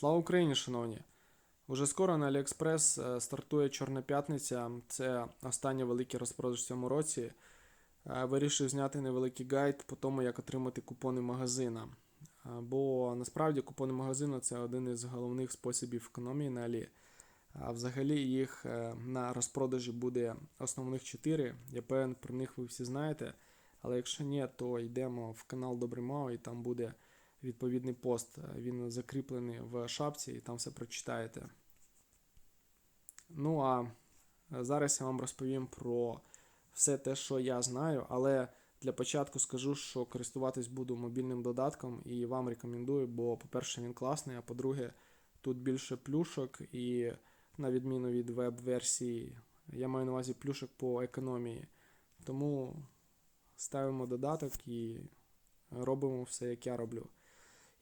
Слава Україні, шановні! Уже скоро на AliExpress е, стартує Чорна п'ятниця. Це останній великий розпродаж в цьому році. Е, Вирішив зняти невеликий гайд по тому, як отримати купони магазина. Бо насправді купони магазину це один із головних способів економії на Алі. А взагалі їх е, на розпродажі буде основних 4. Я певен, про них ви всі знаєте. Але якщо ні, то йдемо в канал Добрий Мао і там буде відповідний пост. Він закріплений в шапці і там все прочитаєте. Ну а зараз я вам розповім про все те, що я знаю, але для початку скажу, що користуватись буду мобільним додатком і вам рекомендую, бо, по-перше, він класний, а по-друге, тут більше плюшок і на відміну від веб-версії, я маю на увазі плюшок по економії. Тому ставимо додаток і робимо все, як я роблю.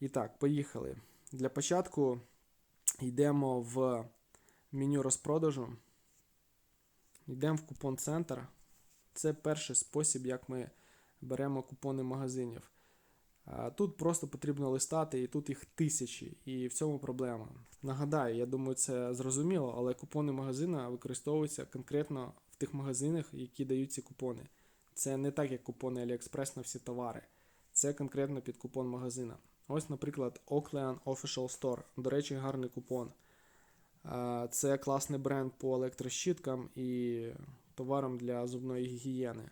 І так, поїхали. Для початку йдемо в меню розпродажу. Йдемо в купон центр. Це перший спосіб, як ми беремо купони магазинів. Тут просто потрібно листати, і тут їх тисячі, і в цьому проблема. Нагадаю, я думаю, це зрозуміло, але купони магазина використовуються конкретно в тих магазинах, які дають ці купони. Це не так, як купони AliExpress на всі товари. Це конкретно під купон магазина. Ось, наприклад, Oakland Official Store. До речі, гарний купон. Це класний бренд по електрощіткам і товарам для зубної гігієни.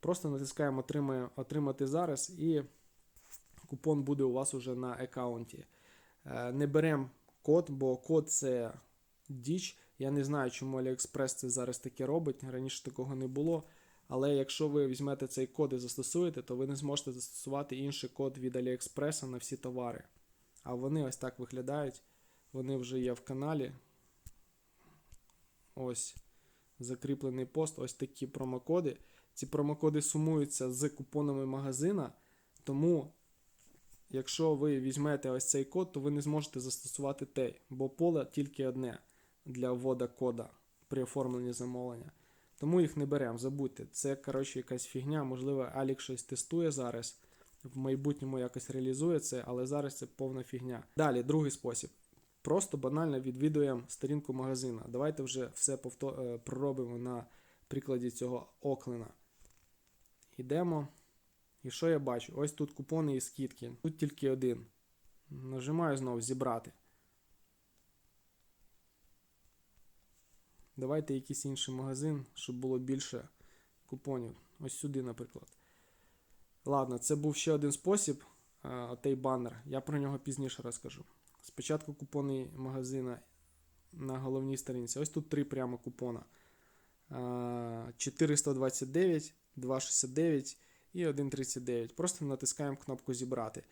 Просто натискаємо отримати зараз і купон буде у вас уже на аккаунті. Не беремо код, бо код це діч. Я не знаю, чому AliExpress це зараз таке робить. Раніше такого не було. Але якщо ви візьмете цей код і застосуєте, то ви не зможете застосувати інший код від AliExpress на всі товари. А вони ось так виглядають. Вони вже є в каналі. Ось закріплений пост, ось такі промокоди. Ці промокоди сумуються з купонами магазина, тому, якщо ви візьмете ось цей код, то ви не зможете застосувати той, бо поле тільки одне для ввода кода при оформленні замовлення. Тому їх не беремо, забудьте. Це, коротше, якась фігня. Можливо, Алік щось тестує зараз, в майбутньому якось реалізує це, але зараз це повна фігня. Далі, другий спосіб. Просто банально відвідуємо сторінку магазина. Давайте вже все повто- е, проробимо на прикладі цього Оклена. Йдемо. І що я бачу? Ось тут купони і скидки. Тут тільки один. Нажимаю знову зібрати. Давайте якийсь інший магазин, щоб було більше купонів. Ось сюди, наприклад. Ладно, це був ще один спосіб, той банер. Я про нього пізніше розкажу. Спочатку купони магазина на головній сторінці. Ось тут три прямо купона. Е, 429, 269 і 1,39. Просто натискаємо кнопку Зібрати.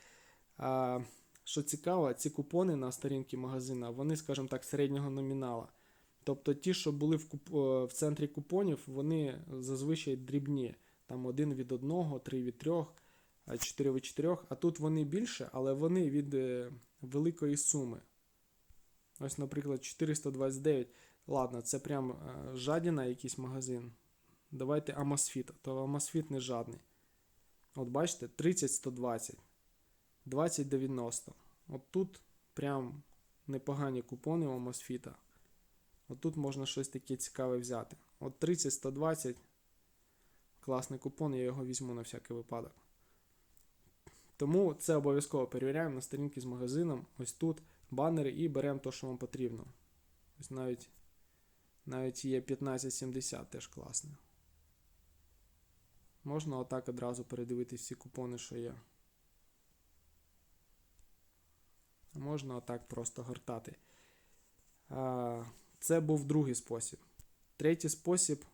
Що цікаво, ці купони на сторінці магазина, вони, скажімо так, середнього номінала. Тобто ті, що були в, куп... е, в центрі купонів, вони зазвичай дрібні. Там 1 від 1, 3 від 3, 4 від 4. А тут вони більше, але вони від е, великої суми. Ось, наприклад, 429. Ладно, це прям е, жадіна якийсь магазин. Давайте Амосфіт, то Амосфіт не жадний. От бачите, 30-120, 20-90. От тут прям непогані купони у Амосфіта. От тут можна щось таке цікаве взяти. От 30-120. Класний купон, я його візьму на всякий випадок. Тому це обов'язково перевіряємо на сторінки з магазином. Ось тут банери і беремо те, що вам потрібно. Ось навіть, навіть є 1570 теж класне. Можна отак одразу передивитись всі купони, що є. Можна отак просто гортати. А, Це був другий спосіб. Третій спосіб.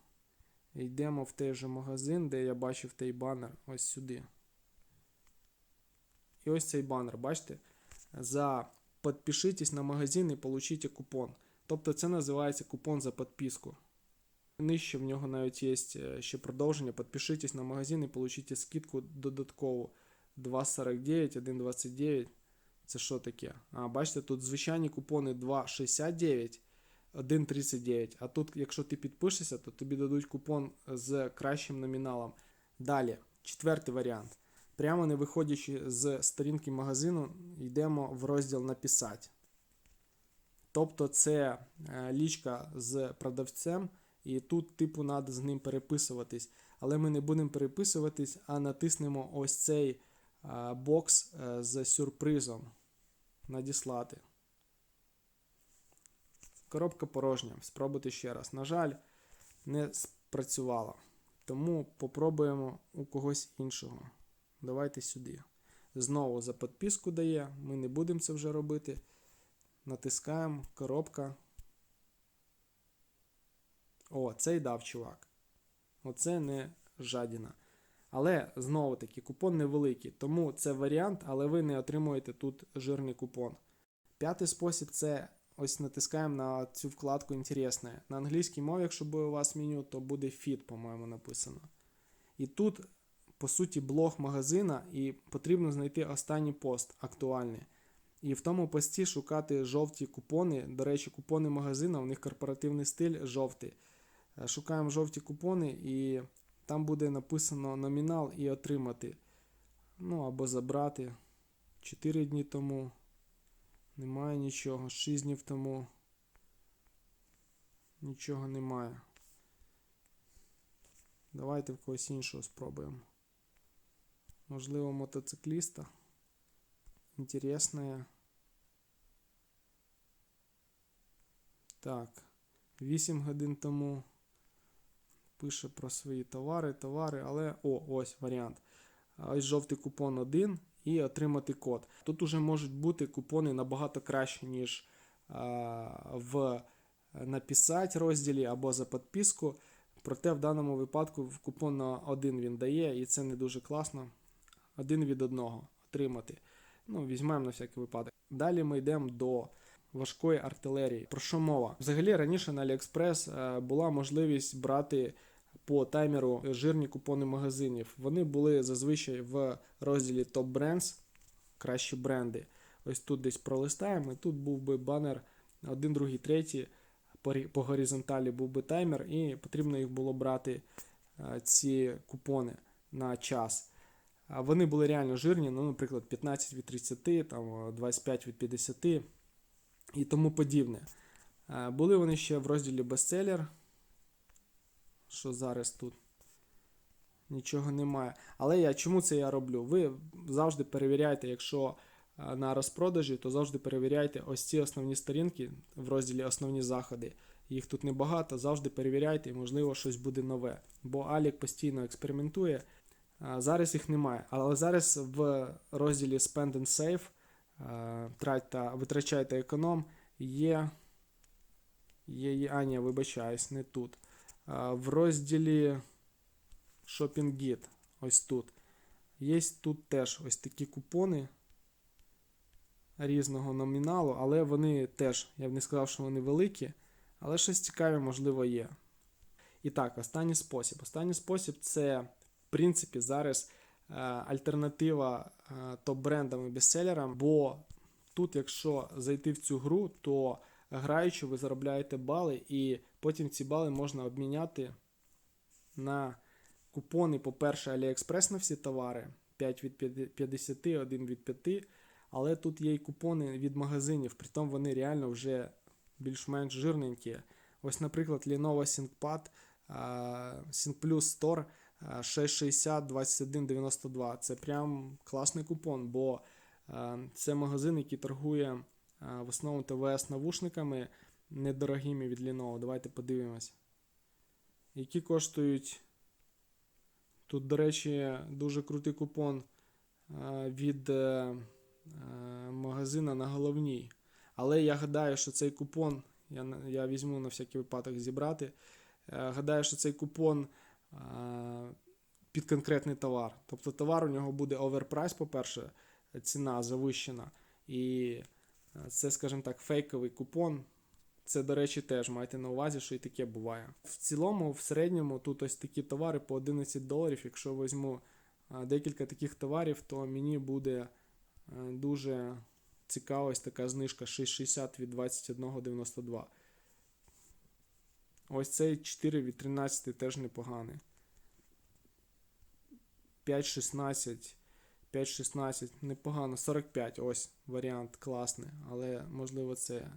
Йдемо в той же магазин, де я бачив той банер. Ось сюди. І ось цей банер, бачите? За підпишитесь на магазин і получите купон. Тобто це називається купон за підписку. Нижче в нього навіть є е, ще продовження. Підпишитесь на магазин і получите скидку додаткову 2,49, 1,29. Це що таке? А, бачите, тут звичайні купони 2,69, 1,39. А тут, якщо ти підпишешся, то тобі дадуть купон з кращим номіналом. Далі, четвертий варіант. Прямо не виходячи з сторінки магазину, йдемо в розділ Написати. Тобто це е, лічка з продавцем, і тут, типу, треба з ним переписуватись. Але ми не будемо переписуватись, а натиснемо ось цей е, бокс е, з сюрпризом. Надіслати. Коробка порожня. Спробуйте ще раз. На жаль, не спрацювала. Тому попробуємо у когось іншого. Давайте сюди. Знову за підписку дає. Ми не будемо це вже робити. Натискаємо коробка. О, цей дав чувак. Оце не жадіна. Але знову таки купон невеликий, тому це варіант, але ви не отримуєте тут жирний купон. П'ятий спосіб це ось натискаємо на цю вкладку інтересне. На англійській мові, якщо буде у вас меню, то буде fit, по-моєму, написано. І тут, по суті, блог магазина, і потрібно знайти останній пост актуальний. І в тому пості шукати жовті купони. До речі, купони магазину, у них корпоративний стиль жовтий. Е, Шукаємо жовті купони, і там буде написано номінал і отримати. Ну або забрати 4 дні тому. Немає нічого. 6 днів тому. Нічого немає. Давайте в когось іншого спробуємо. Можливо, мотоцикліста. Інтересне. Так. 8 годин тому пише про свої товари, товари, але о, ось варіант. Ось жовтий купон 1 і отримати код. Тут уже можуть бути купони набагато краще, ніж в написати розділі або за підписку. Проте в даному випадку купон на один він дає, і це не дуже класно. Один від одного отримати. Ну, візьмемо на всякий випадок. Далі ми йдемо до важкої артилерії. Про що мова? Взагалі раніше на AliExpress е, була можливість брати по таймеру жирні купони магазинів. Вони були зазвичай в розділі Top Brands, кращі бренди. Ось тут десь пролистаємо, і тут був би банер 1, 2, 3, по горизонталі був би таймер, і потрібно їх було брати е, ці купони на час. Вони були реально жирні, ну, наприклад, 15 від 30, там, е, 25 від 50 і тому подібне. Е, Були вони ще в розділі бестселер, що зараз тут нічого немає. Але я чому це я роблю? Ви завжди перевіряйте, якщо е, на розпродажі, то завжди перевіряйте ось ці основні сторінки в розділі Основні заходи. Їх тут небагато, завжди перевіряйте, і можливо щось буде нове. Бо Алік постійно експериментує. Зараз їх немає. Але зараз в розділі Spend and Save е, та витрачай економ є. Є, є а, ні, вибачаюсь, не тут. В розділі Shopping Guide, ось тут. Є тут теж ось такі купони різного номіналу, але вони теж, я б не сказав, що вони великі, але щось цікаве, можливо, є. І так, останній спосіб. Останній спосіб це, в принципі, зараз е, альтернатива е, топ-брендам і бестселерам, бо тут, якщо зайти в цю гру, то граючи, ви заробляєте бали, і потім ці бали можна обміняти на купони, по-перше, AliExpress на всі товари 5 від 50, 1 від 5. Але тут є і купони від магазинів, притом вони реально вже більш-менш жирненькі. Ось, наприклад, Lenovo а, ThinkPlus Store а, 660 2192. Це прям класний купон, бо це магазин, який торгує в основному ТВС навушниками недорогими від Lenovo. Давайте подивимось. Які коштують. Тут, до речі, дуже крутий купон від е, е, магазина на головній. Але я гадаю, що цей купон, я, я візьму на всякий випадок зібрати. Е, Гадаю, що цей купон е, під конкретний товар. Тобто товар у нього буде оверпрайс, по-перше, ціна завищена. І е, це, скажімо так, фейковий купон. Це, до речі, теж майте на увазі, що і таке буває. В цілому, в середньому, тут ось такі товари по 11 доларів. Якщо візьму декілька таких товарів, то мені буде е, дуже цікава ось така знижка 6,60 від 21,92. Ось цей 4 від 13 теж непоганий. 5,16 5,16, непогано. 45, ось варіант класний, але можливо це.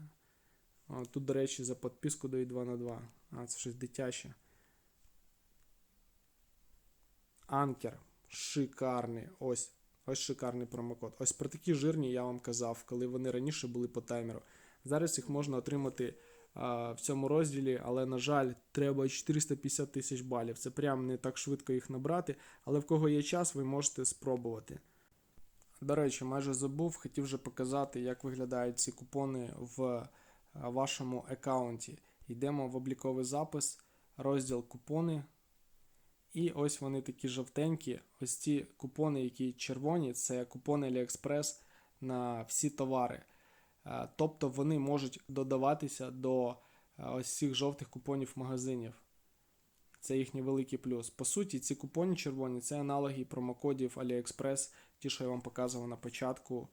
Тут, до речі, за підписку дають 2 на 2. А, це щось дитяче. Анкер. Шикарний. Ось. Ось шикарний промокод. Ось про такі жирні я вам казав, коли вони раніше були по таймеру. Зараз їх можна отримати а, в цьому розділі, але, на жаль, треба 450 тисяч балів. Це прям не так швидко їх набрати, але в кого є час, ви можете спробувати. До речі, майже забув, хотів вже показати, як виглядають ці купони в вашому аккаунті. Йдемо в обліковий запис, розділ купони. І ось вони такі жовтенькі. Ось ці купони, які червоні, це купони AliExpress на всі товари. Е, Тобто вони можуть додаватися до е, ось цих жовтих купонів магазинів. Це їхній великий плюс. По суті, ці купони червоні це аналоги промокодів AliExpress, ті, що я вам показував на початку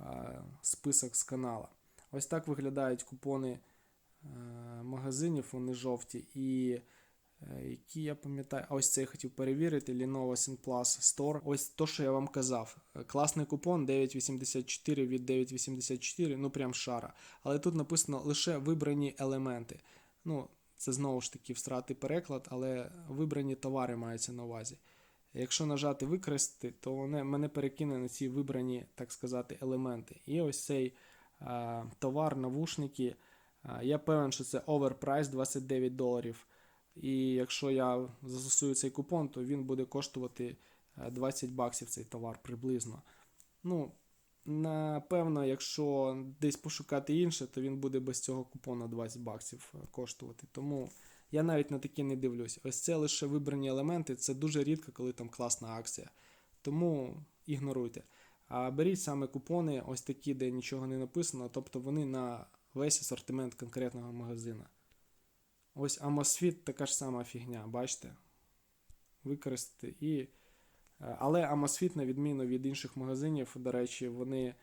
е, список з канала. Ось так виглядають купони е, магазинів, вони жовті. І е, які я пам'ятаю, ось це я хотів перевірити. Lenovo Synplus Store. Ось то, що я вам казав. Е, Класний купон 984 від 984, ну прям шара. Але тут написано лише вибрані елементи. Ну, це знову ж таки встрати переклад, але вибрані товари маються на увазі. Якщо нажати використати, то мене, перекине на ці вибрані, так сказати, елементи. І ось цей товар, навушники. Я певен, що це оверпрайс 29 доларів. І якщо я застосую цей купон, то він буде коштувати е, 20 баксів цей товар приблизно. Ну, напевно, якщо десь пошукати інше, то він буде без цього купону 20 баксів е, коштувати. Тому я навіть на такі не дивлюсь. Ось це лише вибрані елементи, це дуже рідко, коли там класна акція. Тому ігноруйте. А беріть саме купони, ось такі, де нічого не написано, тобто вони на весь асортимент конкретного магазина. Ось Amosfit така ж сама фігня, бачите? Використати і. е, Але Amosfit, на відміну від інших магазинів, до речі, вони е,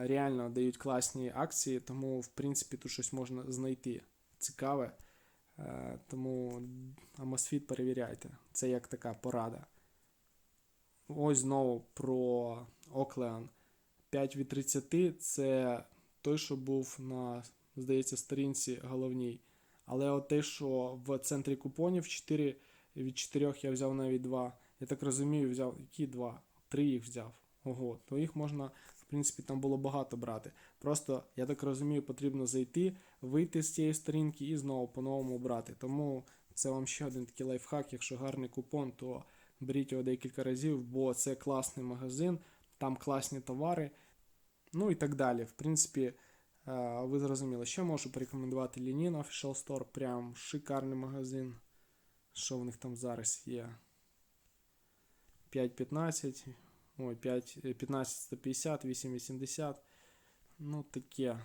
реально дають класні акції, тому, в принципі, тут щось можна знайти цікаве. Е, Тому Amosfit перевіряйте. Це як така порада. Ось знову про Оклеон. 5 від 30 це той, що був на, здається, сторінці головній. Але от те, що в центрі купонів 4 від 4 я взяв навіть 2. Я так розумію, взяв які 2? 3 їх взяв. Ого, то їх можна, в принципі, там було багато брати. Просто, я так розумію, потрібно зайти, вийти з цієї сторінки і знову по-новому брати. Тому це вам ще один такий лайфхак. Якщо гарний купон, то беріть його декілька разів, бо це класний магазин, там класні товари, ну і так далі. В принципі, е, ви зрозуміли, ще можу порекомендувати Lenin Official Store, прям шикарний магазин. Що в них там зараз є? 5.15, ой, 5, 15 150, 8.80. Ну, таке.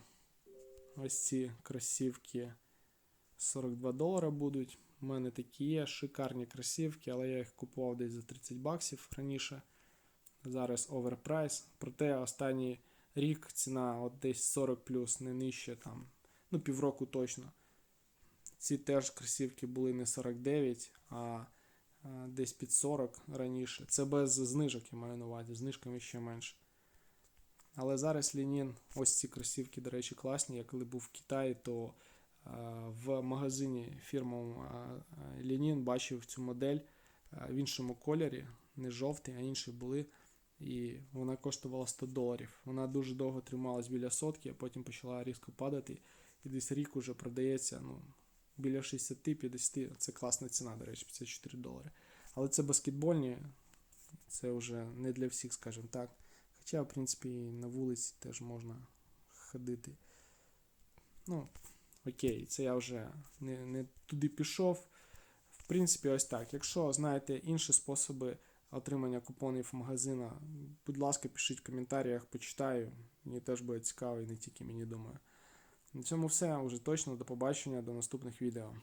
Ось ці кросівки 42 долара будуть. У мене такі є шикарні кросівки, але я їх купував десь за 30 баксів раніше. Зараз оверпрайс. Проте останній рік ціна от десь 40 плюс, не нижче там. Ну, півроку точно. Ці теж кросівки були не 49, а, десь під 40 раніше. Це без знижок, я маю на увазі, знижками ще менше. Але зараз Лінін, ось ці кросівки, до речі, класні. Я коли був в Китаї, то в магазині фірмовому Лінін бачив цю модель в іншому кольорі, не жовтий, а інші були. І вона коштувала 100 доларів. Вона дуже довго трималась біля сотки, а потім почала різко падати. І десь рік уже продається ну, біля 60-50. Це класна ціна, до речі, 54 долари. Але це баскетбольні, це вже не для всіх, скажімо так. Хоча, в принципі, на вулиці теж можна ходити. Ну, окей, це я вже не, не туди пішов. В принципі, ось так. Якщо знаєте інші способи отримання купонів в магазина, будь ласка, пишіть в коментарях, почитаю. Мені теж буде цікаво і не тільки мені думаю. На цьому все. Уже точно. До побачення, до наступних відео.